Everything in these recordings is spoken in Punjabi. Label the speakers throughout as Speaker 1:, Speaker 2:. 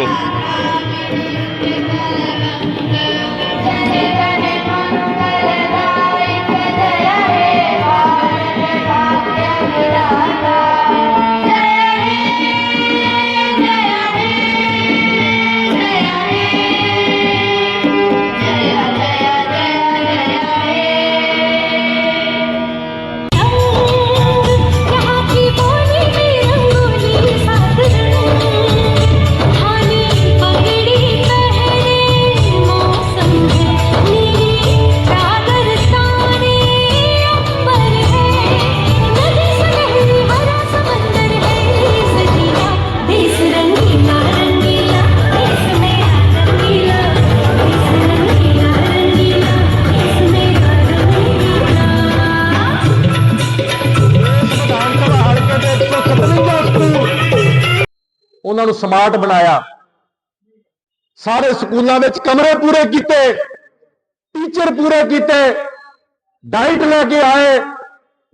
Speaker 1: Bristol. ਨੂੰ ਸਮਾਰਟ ਬਣਾਇਆ। ਸਾਰੇ ਸਕੂਲਾਂ ਵਿੱਚ ਕਮਰੇ ਪੂਰੇ ਕੀਤੇ। ਟੀਚਰ ਪੂਰੇ ਕੀਤੇ। ਡਾਈਟ ਲੈ ਕੇ ਆਏ।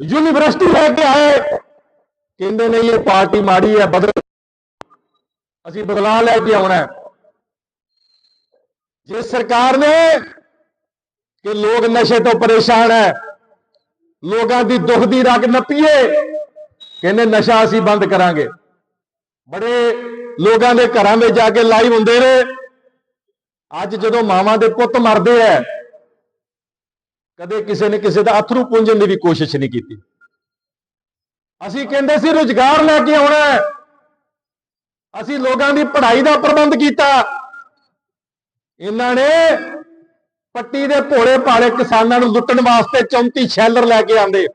Speaker 1: ਯੂਨੀਵਰਸਿਟੀ ਲੈ ਕੇ ਆਏ। ਕਹਿੰਦੇ ਨੇ, ਇਹ ਪਾਰਟੀ ਮਾੜੀ ਹੈ, ਬਦਲ ਅਸੀਂ ਬਦਲਾਅ ਲੈ ਕੇ ਆਉਣਾ ਹੈ। ਜੇ ਸਰਕਾਰ ਨੇ ਕਿ ਲੋਕ ਨਸ਼ੇ ਤੋਂ ਪਰੇਸ਼ਾਨ ਹੈ, ਲੋਕਾਂ ਦੀ ਦੁੱਖ ਦੀ ਰਗ ਨੱਪੀਏ, ਕਹਿੰਦੇ ਨਸ਼ਾ ਅਸੀਂ ਬੰਦ ਕਰਾਂਗੇ। ਬੜੇ ਲੋਕਾਂ ਦੇ ਘਰਾਂ ਵਿੱਚ ਜਾ ਕੇ ਲਾਈਵ ਹੁੰਦੇ ਨੇ। ਅੱਜ ਜਦੋਂ ਮਾਵਾਂ ਦੇ ਪੁੱਤ ਮਰਦੇ ਐ, ਕਦੇ ਕਿਸੇ ਨੇ ਕਿਸੇ ਦਾ ਅਥਰੂ ਪੁੰਜਣ ਦੀ ਵੀ ਕੋਸ਼ਿਸ਼ ਨਹੀਂ ਕੀਤੀ। ਅਸੀਂ ਕਹਿੰਦੇ ਸੀ, ਰੁਜ਼ਗਾਰ ਲੈ ਕੇ ਆਉਣਾ ਹੈ। ਅਸੀਂ ਲੋਕਾਂ ਦੀ ਪੜ੍ਹਾਈ ਦਾ ਪ੍ਰਬੰਧ ਕੀਤਾ। ਇਹਨਾਂ ਨੇ ਪੱਟੀ ਦੇ ਭੋਲੇ ਭਾਲੇ ਕਿਸਾਨਾਂ ਨੂੰ ਲੁੱਟਣ ਵਾਸਤੇ 34 ਸ਼ੈਲਰ ਲੈ ਕੇ ਆਂਦੇ।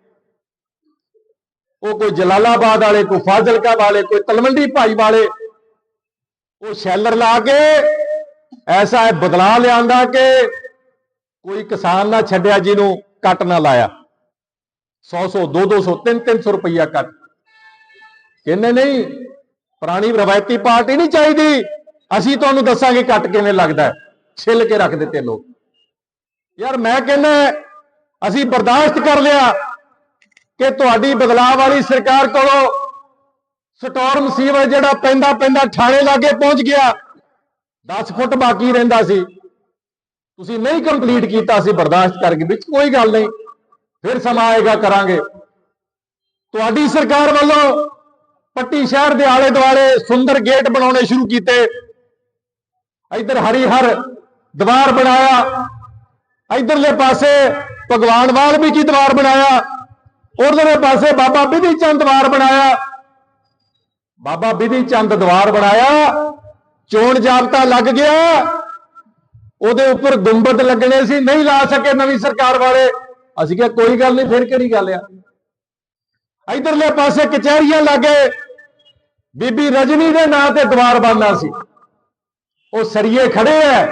Speaker 1: ਉਹ ਕੋਈ ਜਲਾਲਾਬਾਦ ਵਾਲੇ, ਕੋਈ ਫਾਜ਼ਿਲਕਾ ਵਾਲੇ, ਕੋਈ ਤਲਵੰਡੀ ਭਾਈ ਵਾਲੇ ਉਹ ਸ਼ੈਲਰ ਲਾ ਕੇ, ਐਸਾ ਇਹ ਬਦਲਾ ਲਿਆਂਦਾ ਕਿ ਕੋਈ ਕਿਸਾਨ ਨਾ ਛੱਡਿਆ ਜਿਹਨੂੰ ਕੱਟ ਨਾ ਲਾਇਆ। 100 100 2 200 3 300 ਰੁਪਈਆ ਕੱਟ। ਕਹਿੰਦੇ ਨਹੀਂ, ਪੁਰਾਣੀ ਰਵਾਇਤੀ ਪਾਰਟੀ ਨਹੀਂ ਚਾਹੀਦੀ। ਅਸੀਂ ਤੁਹਾਨੂੰ ਦੱਸਾਂਗੇ ਕੱਟ ਕਿਵੇਂ ਲੱਗਦਾ ਛਿੱਲ ਕੇ ਰੱਖ ਦਿੱਤੇ ਲੋਕ। ਯਾਰ ਮੈਂ ਕਹਿੰਦਾ, ਅਸੀਂ ਬਰਦਾਸ਼ਤ ਕਰ ਲਿਆ ਕਿ ਤੁਹਾਡੀ ਬਦਲਾਅ ਵਾਲੀ ਸਰਕਾਰ ਕੋਲੋਂ ਸਟਾਰਮ ਸੀਵਰ ਜਿਹੜਾ ਪੈਂਦਾ ਪੈਂਦਾ ਥਾਣੇ ਲਾਗੇ ਪਹੁੰਚ ਗਿਆ। 10 ਫੁੱਟ ਬਾਕੀ ਰਹਿੰਦਾ ਸੀ। ਤੁਸੀਂ ਨਹੀਂ ਕੰਪਲੀਟ ਕੀਤਾ ਸੀ ਬਰਦਾਸ਼ਤ ਕਰਕੇ, ਵਿੱਚ ਕੋਈ ਗੱਲ ਨਹੀਂ। ਫਿਰ ਸਮਾਂ ਆਏਗਾ ਕਰਾਂਗੇ। ਤੁਹਾਡੀ ਸਰਕਾਰ ਵੱਲੋਂ ਪੱਟੀ ਸ਼ਹਿਰ ਦੇ ਆਲੇ ਦੁਆਲੇ ਸੁੰਦਰ ਗੇਟ ਬਣਾਉਣੇ ਸ਼ੁਰੂ ਕੀਤੇ। ਇੱਧਰ ਹਰੀਹਰ ਦੀਵਾਰ ਬਣਾਇਆ। ਇਧਰਲੇ ਪਾਸੇ ਭਗਵਾਨ ਵਾਲਮੀਕੀ ਦੀਵਾਰ ਬਣਾਇਆ। ਉਧਰਲੇ ਪਾਸੇ ਬਾਬਾ ਬਿਧੀ ਚੰਦ ਦੀਵਾਰ ਬਣਾਇਆ। ਬਾਬਾ ਬਿਧੀ ਚੰਦ ਦੀਵਾਰ ਬਣਾਇਆ, ਚੋਣ ਜਾਬਤਾ ਲੱਗ ਗਿਆ। ਉਹਦੇ ਉੱਪਰ ਗੁੰਬਦ ਲੱਗਣੇ ਸੀ, ਨਹੀਂ ਲਾ ਸਕੇ ਨਵੀਂ ਸਰਕਾਰ ਵਾਲੇ। ਅਸੀਂ ਕਿਹਾ, ਕੋਈ ਗੱਲ ਨਹੀਂ, ਫਿਰ ਕਿਹੜੀ ਗੱਲ ਆ? ਇਧਰਲੇ ਪਾਸੇ ਕਚਹਿਰੀਆਂ ਲੱਗੇ, ਬੀਬੀ ਰਜਨੀ ਦੇ ਨਾਂ ਤੇ ਦੀਵਾਰ ਬਣਨਾ ਸੀ। ਉਹ ਸਰੀਏ ਖੜੇ ਐ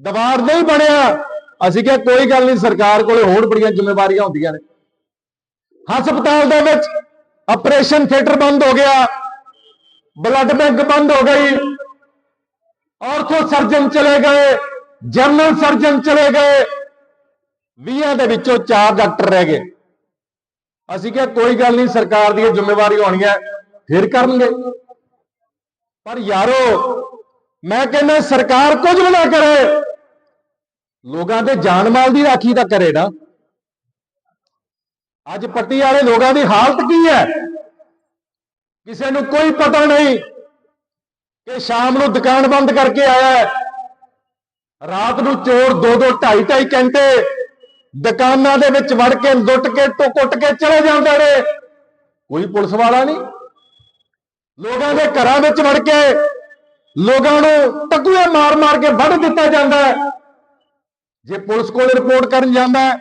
Speaker 1: ਦੀਵਾਰ ਨਹੀਂ ਬਣਿਆ। ਅਸੀਂ ਕਿਹਾ, ਕੋਈ ਗੱਲ ਨਹੀਂ, ਸਰਕਾਰ ਕੋਲੇ ਹੋਰ ਬੜੀਆਂ ਜ਼ਿੰਮੇਵਾਰੀਆਂ ਹੁੰਦੀਆਂ ਨੇ। ਹਸਪਤਾਲ ਦੇ ਵਿੱਚ ਆਪਰੇਸ਼ਨ ਥੀਏਟਰ ਬੰਦ ਹੋ ਗਿਆ। ਬਲੱਡ ਬੈਂਕ ਬੰਦ ਹੋ ਗਈ। ਆਰਥੋ ਸਰਜਨ ਚਲੇ ਗਏ ਜਨਰਲ ਸਰਜਨ ਚਲੇ ਗਏ। 20 ਦੇ ਵਿੱਚੋਂ 4 ਡਾਕਟਰ ਰਹਿ ਗਏ। ਅਸੀਂ ਕਿਹਾ, ਕੋਈ ਗੱਲ ਨਹੀਂ, ਸਰਕਾਰ ਦੀਆਂ ਜ਼ਿੰਮੇਵਾਰੀ ਹੈ ਫਿਰ ਕਰਨਗੇ। ਪਰ ਯਾਰੋ, ਮੈਂ ਕਹਿੰਦਾ, ਸਰਕਾਰ ਕੁਝ ਵੀ ਨਾ ਕਰੇ। ਲੋਕਾਂ ਦੇ ਜਾਨ ਮਾਲ ਦੀ ਰਾਖੀ ਤਾਂ ਕਰੇ ਨਾ। ਅੱਜ ਪੱਟੀ ਵਾਲੇ ਲੋਕਾਂ ਦੀ ਹਾਲਤ ਕੀ ਹੈ? ਕਿਸੇ ਨੂੰ ਕੋਈ ਪਤਾ ਨਹੀਂ ਕਿ ਸ਼ਾਮ ਨੂੰ ਦੁਕਾਨ ਬੰਦ ਕਰਕੇ ਆਇਆ ਹੈ। ਰਾਤ ਨੂੰ ਚੋਰ ਦੋ ਦੋ ਢਾਈ ਢਾਈ ਘੰਟੇ ਦੁਕਾਨਾਂ ਦੇ ਵਿੱਚ ਵੜ ਕੇ ਲੁੱਟ ਕੇ ਟੋ ਕੇ ਚਲੇ ਜਾਂਦੇ ਨੇ। ਕੋਈ ਪੁਲਿਸ ਵਾਲਾ ਨਹੀਂ। ਲੋਕਾਂ ਦੇ ਘਰਾਂ ਵਿੱਚ ਵੜ ਕੇ ਲੋਕਾਂ ਨੂੰ ਟਕੂਏ ਮਾਰ-ਮਾਰ ਕੇ ਵੱਢ ਦਿੱਤਾ ਜਾਂਦਾ ਹੈ। ਜੇ ਪੁਲਿਸ ਕੋਲ ਰਿਪੋਰਟ ਕਰਨ ਜਾਂਦਾ ਹੈ,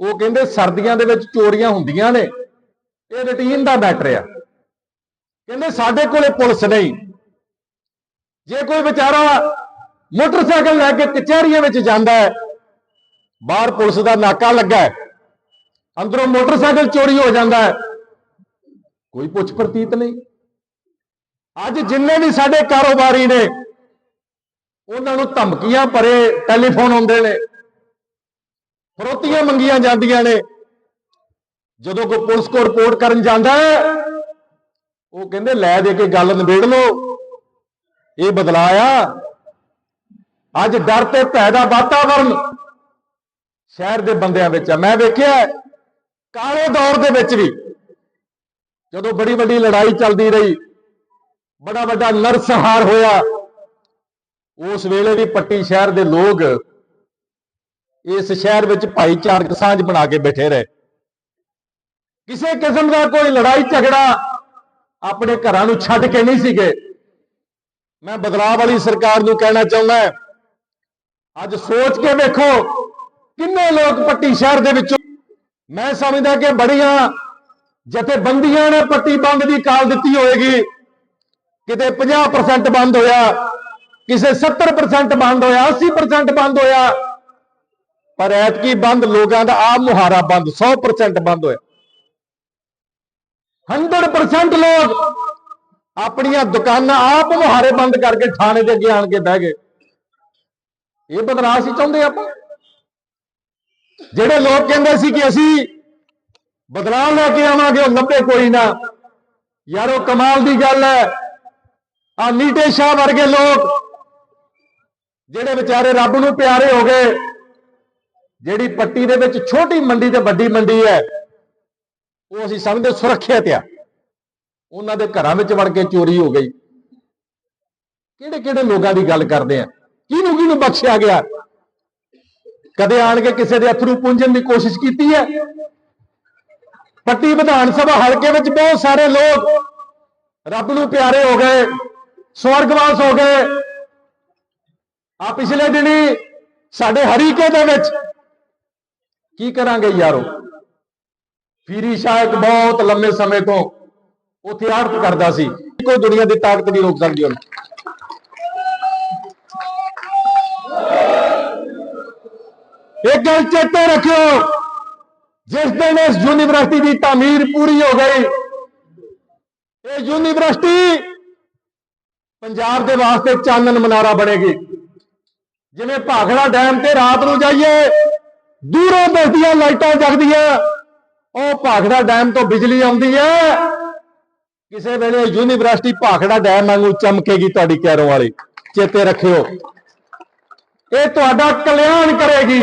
Speaker 1: ਉਹ ਕਹਿੰਦੇ ਸਰਦੀਆਂ ਦੇ ਵਿੱਚ ਚੋਰੀਆਂ ਹੁੰਦੀਆਂ ਨੇ। ਇਹ ਰੁਟੀਨ ਦਾ ਮੈਟਰ ਆ। ਕਹਿੰਦੇ ਸਾਡੇ ਕੋਲੇ ਪੁਲਿਸ ਨਹੀਂ। ਜੇ ਕੋਈ ਵਿਚਾਰਾ ਮੋਟਰਸਾਈਕਲ ਲੈ ਕੇ ਕਚਹਿਰੀਆਂ ਵਿੱਚ ਜਾਂਦਾ ਹੈ, ਬਾਹਰ ਪੁਲਿਸ ਦਾ ਨਾਕਾ ਲੱਗਾ ਹੈ, ਅੰਦਰੋਂ ਮੋਟਰਸਾਈਕਲ ਚੋਰੀ ਹੋ ਜਾਂਦਾ ਹੈ, ਕੋਈ ਪੁੱਛ ਪ੍ਰਤੀਤ ਨਹੀਂ। ਅੱਜ ਜਿੰਨੇ ਵੀ ਸਾਡੇ ਕਾਰੋਬਾਰੀ ਨੇ, ਉਹਨਾਂ ਨੂੰ ਧਮਕੀਆਂ ਭਰੇ ਟੈਲੀਫੋਨ ਆਉਂਦੇ ਨੇ, ਫਰੋਤੀਆਂ ਮੰਗੀਆਂ ਜਾਂਦੀਆਂ ਨੇ। ਜਦੋਂ ਕੋਈ ਪੁਲਿਸ ਕੋ ਰਿਪੋਰਟ ਕਰਨ ਜਾਂਦਾ ਹੈ ਉਹ ਕਹਿੰਦੇ ਲੈ ਦੇ ਕੇ ਗੱਲ ਨਿਬੇੜ ਲਓ। ਇਹ ਬਦਲਾਇਆ ਅੱਜ ਡਰ ਤੇ ਭੈ ਦਾ ਵਾਤਾਵਰਨ ਸ਼ਹਿਰ ਦੇ ਬੰਦਿਆਂ ਵਿੱਚ ਆ। ਮੈਂ ਵੇਖਿਆ ਕਾਲੇ ਦੌਰ ਦੇ ਵਿੱਚ ਵੀ ਜਦੋਂ ਬੜੀ ਵੱਡੀ ਲੜਾਈ ਚੱਲਦੀ ਰਹੀ, ਬੜਾ ਵੱਡਾ ਨਰਸਹਾਰ ਹੋਇਆ, ਉਸ ਵੇਲੇ ਵੀ ਪੱਟੀ ਸ਼ਹਿਰ ਦੇ ਲੋਕ ਇਸ ਸ਼ਹਿਰ ਵਿੱਚ ਭਾਈਚਾਰਕ ਸਾਂਝ ਬਣਾ ਕੇ ਬੈਠੇ ਰਹੇ। ਕਿਸੇ ਕਿਸਮ ਦਾ ਕੋਈ ਲੜਾਈ ਝਗੜਾ ਆਪਣੇ ਘਰਾਂ ਨੂੰ ਛੱਡ ਕੇ ਨਹੀਂ ਸੀਗੇ। ਮੈਂ ਬਦਲਾਅ ਵਾਲੀ ਸਰਕਾਰ ਨੂੰ ਕਹਿਣਾ ਚਾਹੁੰਦਾ ਅੱਜ ਸੋਚ ਕੇ ਵੇਖੋ ਕਿੰਨੇ ਲੋਕ ਪੱਟੀ ਸ਼ਹਿਰ ਦੇ ਵਿੱਚੋਂ ਮੈਂ ਸਮਝਦਾ ਕਿ ਬੜੀਆਂ ਜਥੇਬੰਦੀਆਂ ਨੇ ਪੱਟੀ ਬੰਦ ਦੀ ਕਾਲ ਦਿੱਤੀ ਹੋਏਗੀ। ਕਿਤੇ 50% ਬੰਦ ਹੋਇਆ, ਕਿਸੇ 70% ਬੰਦ ਹੋਇਆ 80% ਬੰਦ ਹੋਇਆ। ਪਰ ਐਤਕੀ ਬੰਦ ਲੋਕਾਂ ਦਾ ਆਪ ਮੁਹਾਰਾ ਬੰਦ 100% ਬੰਦ ਹੋਇਆ। 100% ਲੋਕ ਆਪਣੀਆਂ ਦੁਕਾਨਾਂ ਆਪ ਮੁਹਾਰੇ ਬੰਦ ਕਰਕੇ ਥਾਣੇ ਦੇ ਅੱਗੇ ਆਣ ਕੇ ਬਹਿ ਗਏ। ਇਹ ਬਦਲਾਅ ਸੀ ਚਾਹੁੰਦੇ ਆਪਾਂ। ਜਿਹੜੇ ਲੋਕ ਕਹਿੰਦੇ ਸੀ ਕਿ ਅਸੀਂ ਬਦਲਾਅ ਲੈ ਕੇ ਆਵਾਂਗੇ, ਉਹ ਲੱਭੇ ਕੋਈ ਨਾ। ਯਾਰੋ ਕਮਾਲ ਦੀ ਗੱਲ ਹੈ। ਆ ਨੀਟੇ ਸ਼ਾਹ ਵਰਗੇ ਲੋਕ, ਜਿਹੜੇ ਵਿਚਾਰੇ ਰੱਬ ਨੂੰ ਪਿਆਰੇ ਹੋ ਗਏ, ਜਿਹੜੀ ਪੱਟੀ ਦੇ ਵਿੱਚ ਛੋਟੀ ਮੰਡੀ ਤੇ ਵੱਡੀ ਮੰਡੀ ਹੈ ਉਹ ਅਸੀਂ ਸਮਝਦੇ ਸੁਰੱਖਿਅਤ ਆ। ਉਹਨਾਂ ਦੇ ਘਰਾਂ ਵਿੱਚ ਵੜ ਕੇ ਚੋਰੀ ਹੋ ਗਈ। ਕਿਹੜੇ ਕਿਹੜੇ ਲੋਕਾਂ ਦੀ ਗੱਲ ਕਰਦੇ ਆ? ਕਿਹਨੂੰ ਕਿਹਨੂੰ ਬਖਸ਼ਿਆ ਗਿਆ? ਕਦੇ ਆਣ ਕੇ ਕਿਸੇ ਦੇ ਅਥਰੂ ਪੁੰਜਣ ਦੀ ਕੋਸ਼ਿਸ਼ ਕੀਤੀ ਹੈ? ਪੱਟੀ ਵਿਧਾਨ ਸਭਾ ਹਲਕੇ ਵਿੱਚ ਬਹੁਤ ਸਾਰੇ ਲੋਕ ਰੱਬ ਨੂੰ ਪਿਆਰੇ ਹੋ ਗਏ, ਸਵਰਗਵਾਸ ਹੋ ਗਏ। ਆ ਪਿਛਲੇ ਦਿਨੀ ਸਾਡੇ ਹਰੀਕੇ ਦੇ ਵਿੱਚ ਕੀ ਕਰਾਂਗੇ ਯਾਰੋ? ਫੀਰੀ ਸ਼ਾਹ ਇੱਕ ਬਹੁਤ ਲੰਮੇ ਸਮੇਂ ਤੋਂ ਉੱਥੇ ਆੜਤ ਕਰਦਾ ਸੀ। ਕੋਈ ਦੁਨੀਆ ਦੀ ਤਾਕਤ ਨਹੀਂ ਰੋਕ ਸਕਦੀ ਉਹਨੂੰ। ਇੱਕ ਗੱਲ ਚੇਤੇ ਰੱਖਿਓ, ਜਿਸ ਦਿਨ ਇਸ ਯੂਨੀਵਰਸਿਟੀ ਦੀ ਤਾਮੀਰ ਪੂਰੀ ਹੋ ਗਈ, ਇਹ ਯੂਨੀਵਰਸਿਟੀ ਪੰਜਾਬ ਦੇ ਵਾਸਤੇ ਚਾਨਣ ਮਨਾਰਾ ਬਣੇਗੀ। ਜਿਵੇਂ ਭਾਖੜਾ ਡੈਮ ਤੇ ਰਾਤ ਨੂੰ ਜਾਈਏ, ਦੂਰੋਂ ਦਿਸਦੀਆਂ ਲਾਈਟਾਂ ਜਗਦੀਆਂ ਉਹ ਭਾਖੜਾ ਡੈਮ ਤੋਂ ਬਿਜਲੀ ਆਉਂਦੀ ਹੈ। ਕਿਸੇ ਵੇਲੇ ਯੂਨੀਵਰਸਿਟੀ ਭਾਖੜਾ ਡੈਮ ਵਾਂਗੂ ਚਮਕੇਗੀ ਤੁਹਾਡੀ ਕੈਰੋਂ ਵਾਲੀ। ਚੇਤੇ ਰੱਖਿਓ। ਇਹ ਤੁਹਾਡਾ ਕਲਿਆਣ ਕਰੇਗੀ।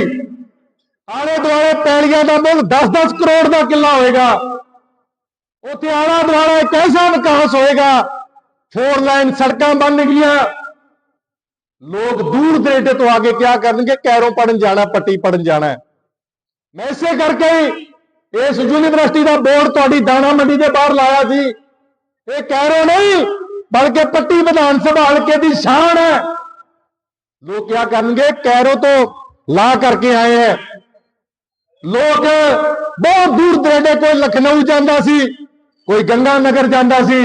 Speaker 1: ਆਲੇ ਦੁਆਲੇ ਪੈਲੀਆਂ ਦਾ ਮੁੱਲ 10-10 ਕਰੋੜ ਦਾ ਕਿੱਲਾ ਹੋਏਗਾ। ਉੱਥੇ ਆਲਾ ਦੁਆਲਾ ਇੱਕ ਐਸਾ ਵਿਕਾਸ ਹੋਏਗਾ ਫੋਰ ਲਾਈਨ ਸੜਕਾਂ ਬਣਨਗੀਆਂ ਲੋਕ ਦੂਰ ਦਰੇਡੇ ਤੋਂ ਆ ਕੇ ਕਿਆ ਕਰਨਗੇ? ਕੈਰੋਂ ਪੜਨ ਜਾਣਾ, ਪੱਟੀ ਪੜਨ ਜਾਣਾ। ਮੈਂ ਇਸੇ ਕਰਕੇ ਇਸ ਯੂਨੀਵਰਸਿਟੀ ਦਾ ਬੋਰਡ ਤੁਹਾਡੀ ਦਾਣਾ ਮੰਡੀ ਦੇ ਬਾਹਰ ਲਾਇਆ ਸੀ। ਇਹ ਕੈਰੋ ਨਹੀਂ, ਬਲਕਿ ਪੱਟੀ ਵਿਧਾਨ ਸਭਾ ਹਲਕੇ ਦੀ ਸ਼ਾਨ ਹੈ। ਲੋਕ ਕਿਆ ਕਰਨਗੇ? ਕੈਰੋ ਤੋਂ ਲਾ ਕਰਕੇ ਆਏ ਹੈ। ਲੋਕ ਬਹੁਤ ਦੂਰ ਦਰੇਡੇ ਕੋਈ ਲਖਨਊ ਜਾਂਦਾ ਸੀ, ਕੋਈ ਗੰਗਾ ਨਗਰ ਜਾਂਦਾ ਸੀ।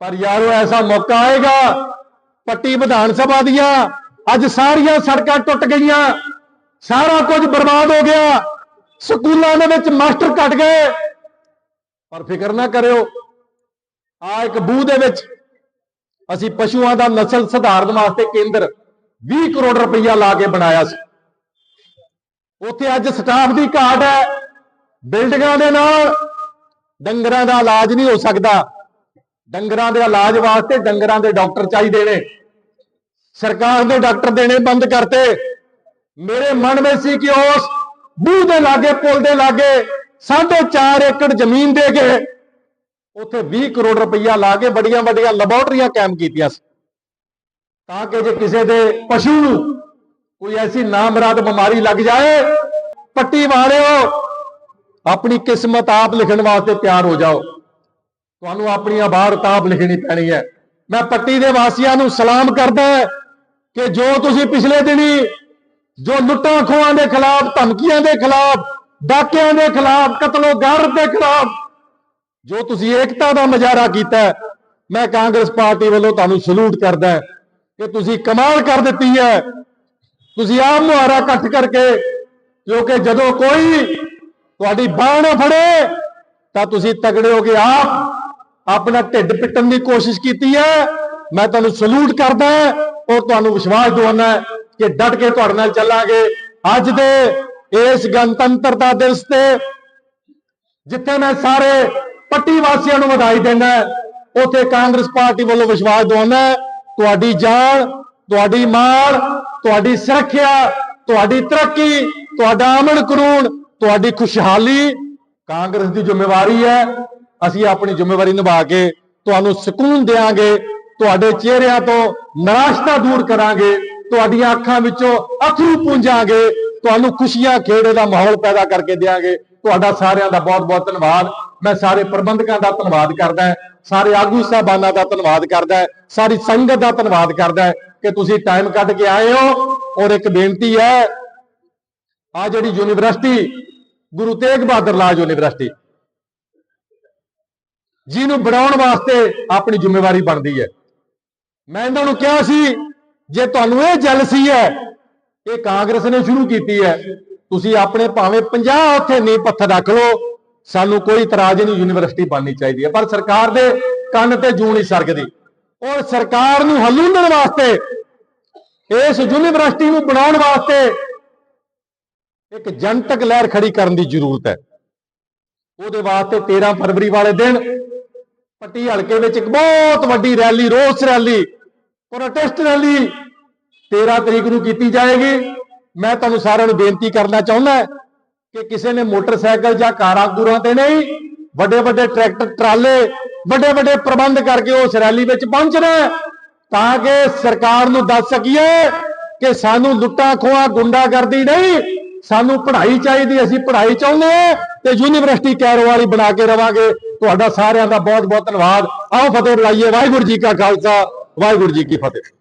Speaker 1: ਪਰ ਯਾਰੋ, ਐਸਾ ਮੌਕਾ ਆਏਗਾ, ਪੱਟੀ ਵਿਧਾਨ ਸਭਾ ਦੀਆਂ ਅੱਜ ਸਾਰੀਆਂ ਸੜਕਾਂ ਟੁੱਟ ਗਈਆਂ, ਸਾਰਾ ਕੁਝ ਬਰਬਾਦ ਹੋ ਗਿਆ। ਸਕੂਲਾਂ ਦੇ ਵਿੱਚ ਮਾਸਟਰ ਘਟ ਗਏ। ਪਰ ਫਿਕਰ ਨਾ ਕਰਿਓ, ਆ ਇੱਕ ਬੂ ਦੇ ਵਿੱਚ ਅਸੀਂ ਪਸ਼ੂਆਂ ਦਾ ਨਸਲ ਸੁਧਾਰਨ ਵਾਸਤੇ ਕੇਂਦਰ 20 ਕਰੋੜ ਰੁਪਈਆ ਲਾ ਕੇ ਬਣਾਇਆ ਸੀ। ਉੱਥੇ ਅੱਜ ਸਟਾਫ ਦੀ ਘਾਟ ਹੈ, ਬਿਲਡਿੰਗਾਂ ਦੇ ਨਾਲ ਡੰਗਰਾਂ ਦਾ ਇਲਾਜ ਨਹੀਂ ਹੋ ਸਕਦਾ। ਡੰਗਰਾਂ ਦੇ ਇਲਾਜ ਵਾਸਤੇ ਡੰਗਰਾਂ ਦੇ ਡਾਕਟਰ ਚਾਹੀਦੇ ਨੇ। ਸਰਕਾਰ ਦੇ ਡਾਕਟਰ ਦੇਣੇ ਬੰਦ ਕਰਤੇ। ਮੇਰੇ ਮਨ ਵਿੱਚ ਸੀ ਕਿ ਉਸ ਬੂਹ ਦੇ ਲਾਗੇ, ਪੁਲ ਦੇ ਲਾਗੇ 4.5 ਏਕੜ ਜ਼ਮੀਨ ਦੇ ਕੇ ਉੱਥੇ 20 ਕਰੋੜ ਰੁਪਈਆ ਲਾ ਕੇ ਵੱਡੀਆਂ ਵੱਡੀਆਂ ਲੈਬੋਰਟਰੀਆਂ ਕਾਇਮ ਕੀਤੀਆਂ ਸੀ। ਤਾਂ ਕਿ ਜੇ ਕਿਸੇ ਦੇ ਪਸ਼ੂ ਨੂੰ ਕੋਈ ਐਸੀ ਨਾਮਰਾਦ ਬਿਮਾਰੀ ਲੱਗ ਜਾਏ, ਪੱਟੀ ਵਾਲਿਓ, ਆਪਣੀ ਕਿਸਮਤ ਆਪ ਲਿਖਣ ਵਾਸਤੇ ਤਿਆਰ ਹੋ ਜਾਓ। ਤੁਹਾਨੂੰ ਆਪਣੀ ਆਬਾਰ ਤਾਬ ਲਿਖਣੀ ਪੈਣੀ ਹੈ। ਮੈਂ ਪੱਟੀ ਦੇ ਵਾਸੀਆਂ ਨੂੰ ਸਲਾਮ ਕਰਦਾ ਕਿ ਜੋ ਤੁਸੀਂ ਪਿਛਲੇ ਦਿਨੀ ਜੋ ਲੁੱਟਾਂ ਖੋਹਾਂ ਦੇ ਖਿਲਾਫ, ਧਮਕੀਆਂ ਦੇ ਖਿਲਾਫ, ਡਾਕਿਆਂ ਦੇ ਖਿਲਾਫ, ਕਤਲੋ ਗਾਰਤ ਦੇ ਖਿਲਾਫ ਜੋ ਤੁਸੀਂ ਏਕਤਾ ਦਾ ਮੁਜ਼ਾਹਰਾ ਕੀਤਾ ਮੈਂ ਕਾਂਗਰਸ ਪਾਰਟੀ ਵੱਲੋਂ ਤੁਹਾਨੂੰ ਸਲੂਟ ਕਰਦਾ ਕਿ ਤੁਸੀਂ ਕਮਾਲ ਕਰ ਦਿੱਤੀ ਹੈ। ਤੁਸੀਂ ਆਪ ਮੁਹਾਰਾ ਇਕੱਠ ਕਰਕੇ ਕਿਉਂਕਿ ਜਦੋਂ ਕੋਈ ਤੁਹਾਡੀ ਬਾਹ ਨਾ ਫੜੇ, ਤਾਂ ਤੁਸੀਂ ਤਗੜੇ ਹੋ ਕੇ ਆਪ ਆਪਣਾ ਢਿੱਡ ਪਿੱਟਣ ਦੀ ਕੋਸ਼ਿਸ਼ ਕੀਤੀ ਹੈ। ਮੈਂ ਤੁਹਾਨੂੰ ਸਲੂਟ ਕਰਦਾ ਔਰ ਤੁਹਾਨੂੰ ਵਿਸ਼ਵਾਸ ਦਿਵਾਉਣਾ ਕਿ ਡਟ ਕੇ ਤੁਹਾਡੇ ਨਾਲ ਚੱਲਾਂਗੇ, ਅੱਜ ਦੇ ਇਸ ਗਣਤੰਤਰਤਾ ਦਿਵਸ ਤੇ ਜਿੱਥੇ ਮੈਂ ਸਾਰੇ ਪੱਟੀ ਵਾਸੀਆਂ ਨੂੰ ਵਧਾਈ ਦਿੰਦਾ ਉੱਥੇ ਕਾਂਗਰਸ ਪਾਰਟੀ ਵੱਲੋਂ ਵਿਸ਼ਵਾਸ ਦਿਵਾਉਂਦਾ ਤੁਹਾਡੀ ਜਾਨ, ਤੁਹਾਡੀ ਮਾਣ ਤੁਹਾਡੀ ਸੁਰੱਖਿਆ, ਤੁਹਾਡੀ ਤਰੱਕੀ, ਤੁਹਾਡਾ ਅਮਨ ਕਾਨੂੰਨ, ਤੁਹਾਡੀ ਖੁਸ਼ਹਾਲੀ, ਕਾਂਗਰਸ ਦੀ ਜ਼ਿੰਮੇਵਾਰੀ ਹੈ। ਅਸੀਂ ਆਪਣੀ ਜ਼ਿੰਮੇਵਾਰੀ ਨਿਭਾ ਕੇ ਤੁਹਾਨੂੰ ਸਕੂਨ ਦੇਵਾਂਗੇ ਤੁਹਾਡੇ ਚਿਹਰਿਆਂ ਤੋਂ ਨਿਰਾਸ਼ਤਾ ਦੂਰ ਕਰਾਂਗੇ। ਤੁਹਾਡੀਆਂ ਅੱਖਾਂ ਵਿੱਚੋਂ ਅਥਰੂ ਪੂੰਝਾਂਗੇ, ਤੁਹਾਨੂੰ ਖੁਸ਼ੀਆਂ ਖੇੜੇ ਦਾ ਮਾਹੌਲ ਪੈਦਾ ਕਰਕੇ ਦੇਵਾਂਗੇ ਤੁਹਾਡਾ ਸਾਰਿਆਂ ਦਾ ਬਹੁਤ ਬਹੁਤ ਧੰਨਵਾਦ। ਮੈਂ ਸਾਰੇ ਪ੍ਰਬੰਧਕਾਂ ਦਾ ਧੰਨਵਾਦ ਕਰਦਾ ਸਾਰੇ ਆਗੂ ਸਾਹਿਬਾਨਾਂ ਦਾ ਧੰਨਵਾਦ ਕਰਦਾ ਸਾਰੀ ਸੰਗਤ ਦਾ ਧੰਨਵਾਦ ਕਰਦਾ ਕਿ ਤੁਸੀਂ ਟਾਈਮ ਕੱਢ ਕੇ ਆਏ ਹੋ। ਔਰ ਇੱਕ ਬੇਨਤੀ ਹੈ, ਆ ਜਿਹੜੀ ਯੂਨੀਵਰਸਿਟੀ, ਗੁਰੂ ਤੇਗ ਬਹਾਦਰ ਲਾਜ ਯੂਨੀਵਰਸਿਟੀ, ਜਿਹਨੂੰ ਬਣਾਉਣ ਵਾਸਤੇ ਆਪਣੀ ਜ਼ਿੰਮੇਵਾਰੀ ਬਣਦੀ ਹੈ। ਮੈਂ ਇਹਨਾਂ ਨੂੰ ਕਿਹਾ ਸੀ ਜੇ ਤੁਹਾਨੂੰ ਇਹ ਜਲਸੀ ਹੈ ਇਹ ਕਾਂਗਰਸ ਨੇ ਸ਼ੁਰੂ ਕੀਤੀ ਹੈ, ਤੁਸੀਂ ਆਪਣੇ ਭਾਵੇਂ 50 ਉੱਥੇ ਨੀਂਹ ਪੱਥਰ ਰੱਖ ਲਓ, ਸਾਨੂੰ ਕੋਈ ਇਤਰਾਜ਼ ਨਹੀਂ, ਯੂਨੀਵਰਸਿਟੀ ਬਣਨੀ ਚਾਹੀਦੀ ਹੈ। ਪਰ ਸਰਕਾਰ ਦੇ ਕੰਨ ਤੇ ਜੂ ਨਹੀਂ ਸਰਕਦੀ। ਔਰ ਸਰਕਾਰ ਨੂੰ ਹਲੂੰਦਣ ਵਾਸਤੇ, ਇਸ ਯੂਨੀਵਰਸਿਟੀ ਨੂੰ ਬਣਾਉਣ ਵਾਸਤੇ ਇੱਕ ਜਨਤਕ ਲਹਿਰ ਖੜੀ ਕਰਨ ਦੀ ਜ਼ਰੂਰਤ ਹੈ। ਉਹਦੇ ਵਾਸਤੇ 13 ਫਰਵਰੀ ਵਾਲੇ ਦਿਨ ਪੱਟੀ ਹਲਕੇ ਵਿੱਚ ਇੱਕ ਬਹੁਤ ਵੱਡੀ ਰੈਲੀ, ਰੋਸ ਰੈਲੀ ਪ੍ਰੋਟੈਸਟ ਰੈਲੀ 13 ਤਰੀਕ ਨੂੰ ਕੀਤੀ ਜਾਏਗੀ। ਮੈਂ ਤੁਹਾਨੂੰ ਸਾਰਿਆਂ ਨੂੰ ਬੇਨਤੀ ਕਰਨਾ ਚਾਹੁੰਦਾ ਕਿ ਕਿਸੇ ਨੇ ਮੋਟਰਸਾਈਕਲ ਜਾਂ ਕਾਰਾਂ ਕੂਰਾਂ ਤੇ ਨਹੀਂ ਵੱਡੇ ਵੱਡੇ ਟਰੈਕਟਰ, ਟਰਾਲੇ ਵੱਡੇ ਵੱਡੇ ਪ੍ਰਬੰਧ ਕਰਕੇ ਉਸ ਰੈਲੀ ਵਿੱਚ ਪਹੁੰਚਣਾ ਤਾਂ ਕਿ ਸਰਕਾਰ ਨੂੰ ਦੱਸ ਸਕੀਏ ਕਿ ਸਾਨੂੰ ਲੁੱਟਾਂ ਖੋਹਾਂ, ਗੁੰਡਾਗਰਦੀ ਨਹੀਂ, ਸਾਨੂੰ ਪੜ੍ਹਾਈ ਚਾਹੀਦੀ, ਅਸੀਂ ਪੜ੍ਹਾਈ ਚਾਹੁੰਦੇ ਹਾਂ ਤੇ ਯੂਨੀਵਰਸਿਟੀ ਕੈਰੋ ਵਾਲੀ ਬਣਾ ਕੇ ਰਵਾਂਗੇ। ਤੁਹਾਡਾ ਸਾਰਿਆਂ ਦਾ ਬਹੁਤ ਬਹੁਤ ਧੰਨਵਾਦ। ਆਓ ਫਤਿਹ ਬੁਲਾਈਏ। ਵਾਹਿਗੁਰੂ ਜੀ ਕਾ ਖਾਲਸਾ। ਵਾਹਿਗੁਰੂ ਜੀ ਕੀ ਫਤਿਹ।